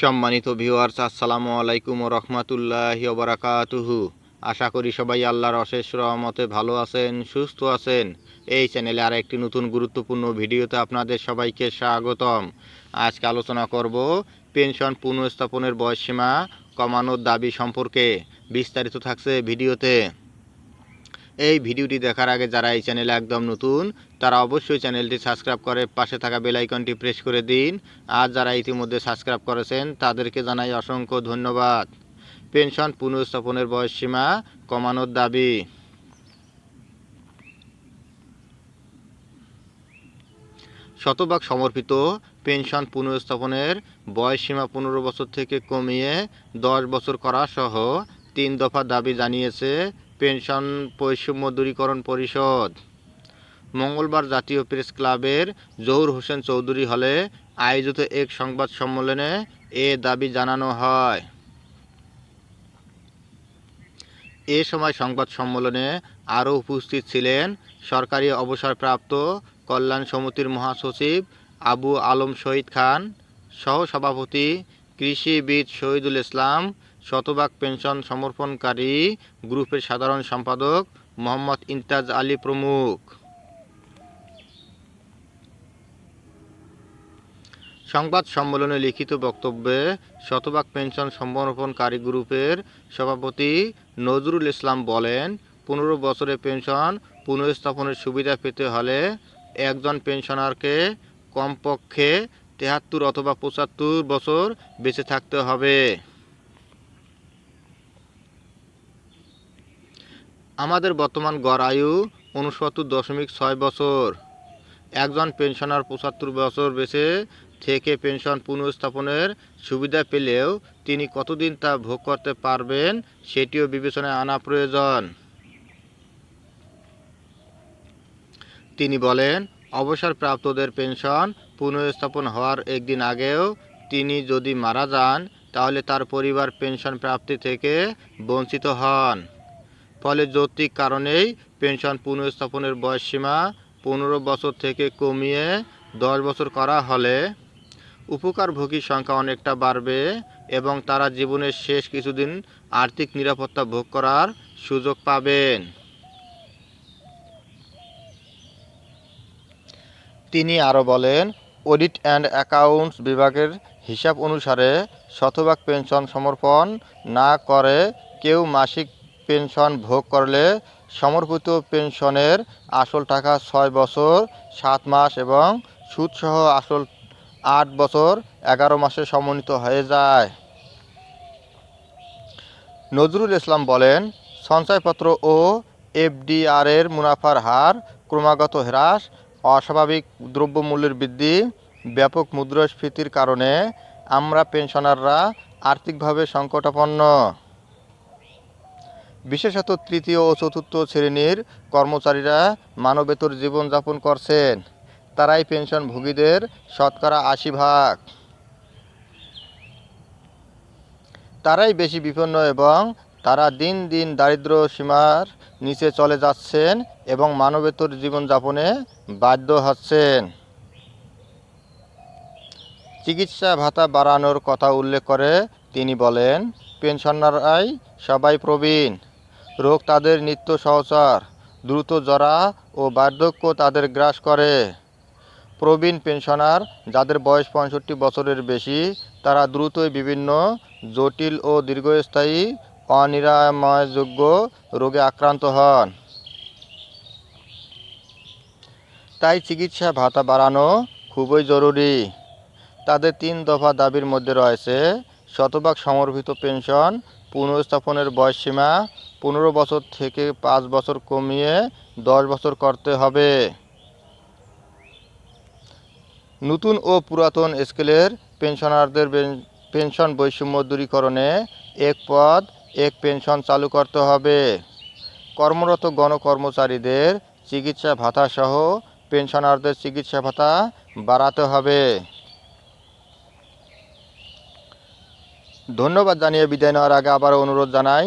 সম্মানিত ভিউয়ার্স আসসালামু আলাইকুম রহমতুল্লাহি ওবরাকাতুহু আশা করি সবাই আল্লাহর অশেষ রহমতে ভালো আছেন, সুস্থ আছেন। এই চ্যানেলে আর একটি নতুন গুরুত্বপূর্ণ ভিডিওতে আপনাদের সবাইকে স্বাগতম। আজকে আলোচনা করব পেনশন পুনঃস্থাপনের বয়সসীমা কমানোর দাবি সম্পর্কে। বিস্তারিত থাকছে ভিডিওতে। এই ভিডিওটি দেখার আগে যারা এই চ্যানেলে একদম নতুন, তারা অবশ্যই চ্যানেলটি সাবস্ক্রাইব করে পাশে থাকা বেল আইকনটি প্রেস করে দিন। আর যারা ইতিমধ্যে সাবস্ক্রাইব করেছেন, তাদেরকে জানাই অসংখ্য ধন্যবাদ। পেনশন পুনঃস্থাপনের বয়সসীমা কমানোর দাবি। শতভাগ সমর্পিত পেনশন পুনঃস্থাপনের বয়সসীমা পনেরো বছর থেকে কমিয়ে দশ বছর করা সহ তিন দফা দাবি জানিয়েছে পেনশন বৈষম্য দূরীকরণ পরিষদ। মঙ্গলবার জাতীয় প্রেস ক্লাবের জহুর হোসেন চৌধুরী হলে আয়োজিত এক সংবাদ সম্মেলনে এ দাবি জানানো হয়। এ সময় সংবাদ সম্মেলনে আরও উপস্থিত ছিলেন সরকারি অবসরপ্রাপ্ত কল্যাণ সমিতির মহাসচিব আবু আলম শহীদ খান, সহসভাপতি কৃষিবিদ শহীদুল ইসলাম শতভাগ পেনশন সমর্পণকারী গ্রুপের সাধারণ সম্পাদক মোহাম্মদ ইন্তাজ আলী প্রমুখ। সংবাদ সম্মেলনে লিখিত বক্তব্যে শতভাগ পেনশন সমর্পণকারী গ্রুপের সভাপতি নজরুল ইসলাম বলেন, পনেরো বছরে পেনশন পুনঃস্থাপনের সুবিধা পেতে হলে একজন পেনশনারকে কমপক্ষে তেহাত্তর অথবা পঁচাত্তর বছর বেঁচে থাকতে হবে। আমাদের বর্তমান গড় আয়ু উনসত্তর দশমিক ছয় বছর। একজন পেনশনার পঁচাত্তর বছর বেঁচে থেকে পেনশন পুনঃস্থাপনের সুবিধা পেলেও তিনি কতদিন তা ভোগ করতে পারবেন সেটিও বিবেচনায় আনা প্রয়োজন। তিনি বলেন, অবসরপ্রাপ্তদের পেনশন পুনঃস্থাপন হওয়ার একদিন আগেও তিনি যদি মারা যান, তাহলে তার পরিবার পেনশন প্রাপ্তি থেকে বঞ্চিত হন। ফলে যৌক্তিক কারণেই পেনশন পুনঃস্থাপনের বয়সসীমা পনেরো বছর থেকে কমিয়ে দশ বছর করা হলে উপকারভোগীর সংখ্যা অনেকটা বাড়বে এবং তারা জীবনের শেষ কিছুদিন আর্থিক নিরাপত্তা ভোগ করার সুযোগ পাবেন। তিনি আরও বলেন, অডিট অ্যান্ড অ্যাকাউন্টস বিভাগের হিসাব অনুসারে শতভাগ পেনশন সমর্পণ না করে কেউ মাসিক পেনশন ভোগ করলে সমর্পিত পেনশনের আসল টাকা ছয় বছর, সাত মাস এবং সুদসহ আসল আট বছর এগারো মাসে সমন্বিত হয়ে যায়। নজরুল ইসলাম বলেন, সঞ্চয়পত্র ও এফডিআরের মুনাফার হার ক্রমাগত হ্রাস, অস্বাভাবিক দ্রব্যমূল্যের বৃদ্ধি, ব্যাপক মুদ্রাস্ফীতির কারণে আমরা পেনশনাররা আর্থিকভাবে সংকটাপন্ন। বিশেষত তৃতীয় ও চতুর্থ শ্রেণির কর্মচারীরা মানবেতর জীবনযাপন করছেন। তারাই পেনশনভোগীদের শতকরা আশি ভাগ। তারাই বেশি বিপন্ন এবং তারা দিন দিন দারিদ্র সীমার নিচে চলে যাচ্ছেন এবং মানবেতর জীবনযাপনে বাধ্য হচ্ছেন। চিকিৎসা ভাতা বাড়ানোর কথা উল্লেখ করে তিনি বলেন, পেনশনাররাই সবাই প্রবীণ। রোগ তাদের নিত্য সহচর, দ্রুত জরা ও বার্ধক্য তাদের গ্রাস করে। প্রবীণ পেনশনার, যাদের বয়স পঁয়ষট্টি বছরের বেশি, তারা দ্রুতই বিভিন্ন জটিল ও দীর্ঘস্থায়ী অনিরাময়যোগ্য রোগে আক্রান্ত হন। তাই চিকিৎসা ভাতা বাড়ানো খুবই জরুরি। তাদের তিন দফা দাবির মধ্যে রয়েছে, শতভাগ সমর্পিত পেনশন, পুনঃস্থাপনের বয়সসীমা পনেরো বছর থেকে পাঁচ বছর কমিয়ে দশ বছর করতে হবে। নতুন ও পুরাতন স্কেলের পেনশনারদের পেনশন বৈষম্য দূরীকরণে এক পদ, এক পেনশন চালু করতে হবে। কর্মরত গণকর্মচারীদের চিকিৎসা ভাতা সহ পেনশনারদের চিকিৎসা ভাতা বাড়াতে হবে। ধন্যবাদ জানিয়ে বিদায় নেওয়ার আগে আবারও অনুরোধ জানাই